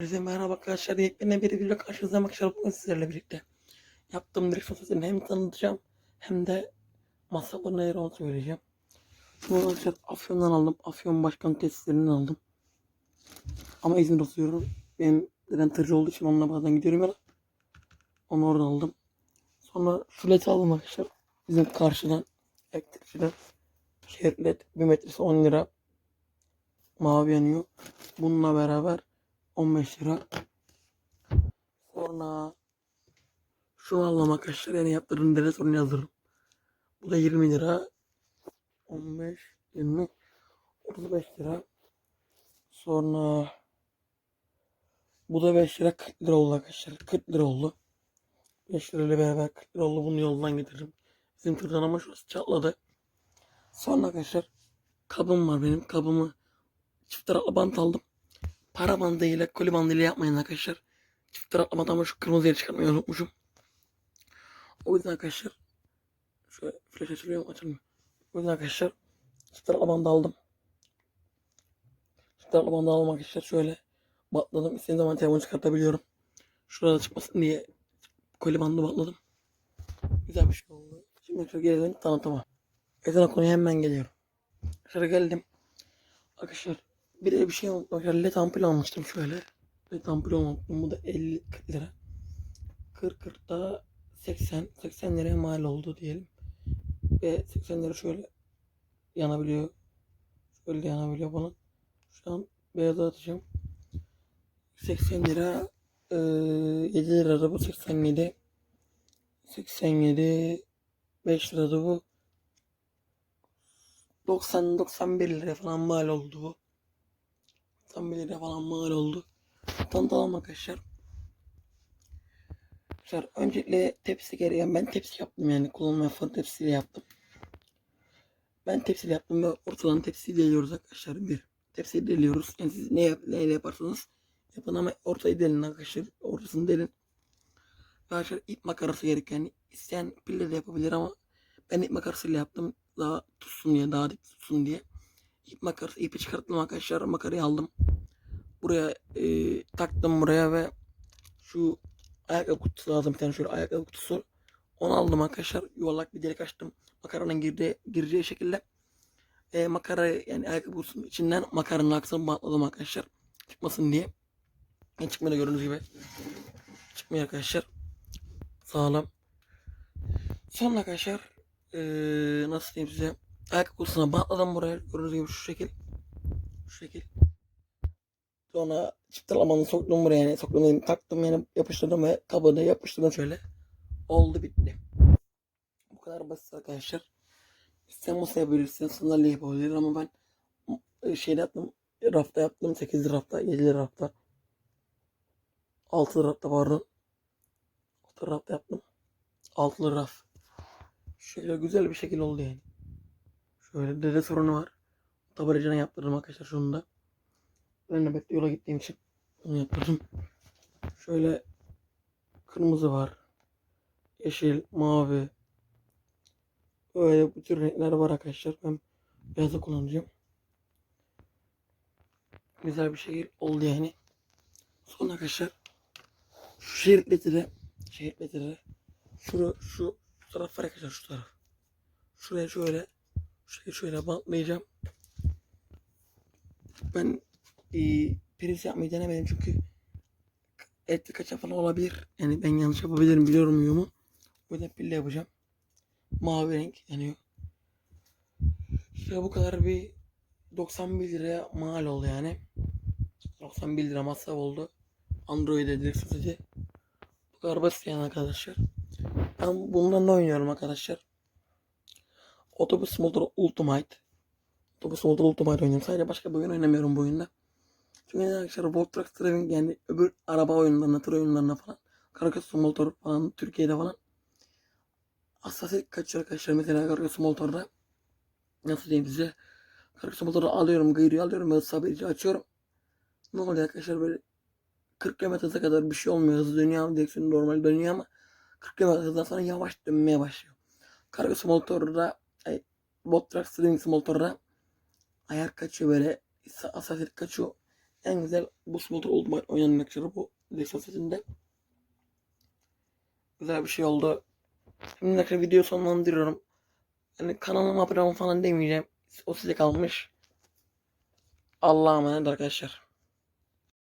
Herkese merhaba arkadaşlar. Yepyeni bir video karşınızdayım arkadaşlar. Bugün sizlerle birlikte yaptığım direksiyon sesini hem tanıtacağım hem de masrafı neler onu söyleyeceğim. Bu arkadaşlar Afyon'dan aldım. Afyon Başkan testlerinden aldım. Ama İzmir oturuyorum. Benim zaten tırcı olduğu için onunla bazen gidiyorum ya. Onu oradan aldım. Sonra şu led aldım arkadaşlar. Bizim karşıdan elektrikçiden. Şehir led 1 metresi 10 lira. Mavi yanıyor. Bununla beraber 15 lira. Sonra şunu aldım arkadaşlar. Yani yaptırdım dere sorunu yazırım. Bu da 20 lira. 15, 20, 35 lira. Sonra bu da 5 lira 40 lira oldu arkadaşlar. 40 lira oldu. 5 lirayla beraber 40 lira oldu. Bunu yoldan getiririm. Bizim tırdan ama şurası çatladı. Sonra arkadaşlar kabım var benim. Kabımı çift taraflı bant aldım. Para bandıyla koli bandıyla yapmayın arkadaşlar. Çift taraflamadan ama şu kırmızı yeri çıkartmayı unutmuşum. O yüzden arkadaşlar şöyle flash açılıyor mu açılmıyor. O yüzden arkadaşlar çift bandı aldım. Çift bandı aldım arkadaşlar şöyle batladım. İstediğim zaman telefonu çıkartabiliyorum. Şurada çıkmasın diye koli bandı batladım. Güzel bir şey oldu. Şimdi arkadaşlar gelelim tanıtıma. Ezan konuya hemen geliyorum. Arkadaşlar geldim. Arkadaşlar bir de bir şey unuttum. Led ampul almıştım şöyle. Led ampul unuttum. Bu da 50 40 lira. 40 40 da 80 80 liraya mal oldu diyelim. Ve 80 lira şöyle yanabiliyor. Şöyle yanabiliyor bana. Şu an beyaza atacağım. 80 lira e, 7 lira da bu 87 87 5 lira da bu 90-91 lira falan mal oldu bu. 91 lira falan mal oldu. Tanıtalım arkadaşlar. Arkadaşlar öncelikle tepsi gereği ben tepsi yaptım yani kullanmaya fırın tepsiyle yaptım. Ben tepsiyle yaptım ve ortadan tepsiyi deliyoruz arkadaşlar. Bir tepsiyi deliyoruz. Yani siz ne yap, neyle yaparsanız yapın ama ortayı delin arkadaşlar. Ortasını delin. Ve arkadaşlar ip makarası gerek yani isteyen pille de yapabilir ama ben ip makarasıyla yaptım. Daha tutsun diye, daha dik tutsun diye. İp makarası, ipi çıkarttım arkadaşlar. Makarayı aldım. Buraya e, taktım buraya ve şu ayakkabı kutusu lazım bir tane şöyle ayakkabı kutusu. Onu aldım arkadaşlar. Yuvarlak bir delik açtım. Makaranın girdiği, gireceği şekilde e, makara yani ayakkabı kutusunun içinden makaranın aksını bantladım arkadaşlar. Çıkmasın diye. Yani çıkmıyor gördüğünüz gibi. Çıkmıyor arkadaşlar. Sağlam. Sonra arkadaşlar eee nasıl diyeyim size ayakkabı kutusuna bantladım buraya gördüğünüz gibi şu şekil şu şekil sonra çift talamanı soktum buraya yani soktum yani taktım yani yapıştırdım ve kabını yapıştırdım şöyle oldu bitti bu kadar basit arkadaşlar İsteyen masa yapabilirsin sandalye yapabilir ama ben e, şeyde yaptım rafta yaptım 8 rafta 7 rafta 6 rafta pardon 6 rafta yaptım 6 raf Şöyle güzel bir şekil oldu yani. Şöyle dede sorunu var. Tabaracına yaptırdım arkadaşlar şunu da. Ben nöbette yola gittiğim için bunu yaptırdım. Şöyle kırmızı var. Yeşil, mavi. Böyle bu tür renkler var arkadaşlar. Ben beyazı kullanacağım. Güzel bir şekil oldu yani. Sonra arkadaşlar şu şeritleti de şeritleti de şu şu şu taraf var arkadaşlar şu taraf. Şuraya şöyle şuraya şöyle bantlayacağım. Ben e, priz yapmayı denemedim çünkü elektrik kaçağı falan olabilir. Yani ben yanlış yapabilirim biliyorum uyumu. O yüzden pille yapacağım. Mavi renk yanıyor. İşte bu kadar bir 91 liraya mal oldu yani. 91 lira masraf oldu. Android'e direkt satıcı. Bu kadar basit yani arkadaşlar. Ben bundan ne oynuyorum arkadaşlar? Otobüs Motor Ultimate. Otobüs Motor Ultimate oynuyorum. Sadece başka bir oyun oynamıyorum bu oyunda. Çünkü arkadaşlar Truck Driving yani öbür araba oyunlarına, tır oyunlarına falan. Karagöz Motor falan Türkiye'de falan. Hassasiyet kaçıyor arkadaşlar. Mesela Karagöz Motor'da nasıl diyeyim size? Karagöz Motor'da alıyorum, gıyırıyı alıyorum. Hız sabirici açıyorum. Ne oluyor arkadaşlar böyle 40 km hıza kadar bir şey olmuyor. Hızlı dönüyor ama direksiyonu normal dönüyor ama 40 km hızdan sonra yavaş dönmeye başlıyor. Kargo motorda ay, bot truck string motorda ayar kaçıyor böyle hassasiyet kaçıyor. En güzel bu motor oldu oynanan arkadaşlar bu Lexus setinde. Güzel bir şey oldu. Şimdi arkadaşlar video sonlandırıyorum. Yani kanalıma abone olun falan demeyeceğim. O size kalmış. Allah'a emanet arkadaşlar.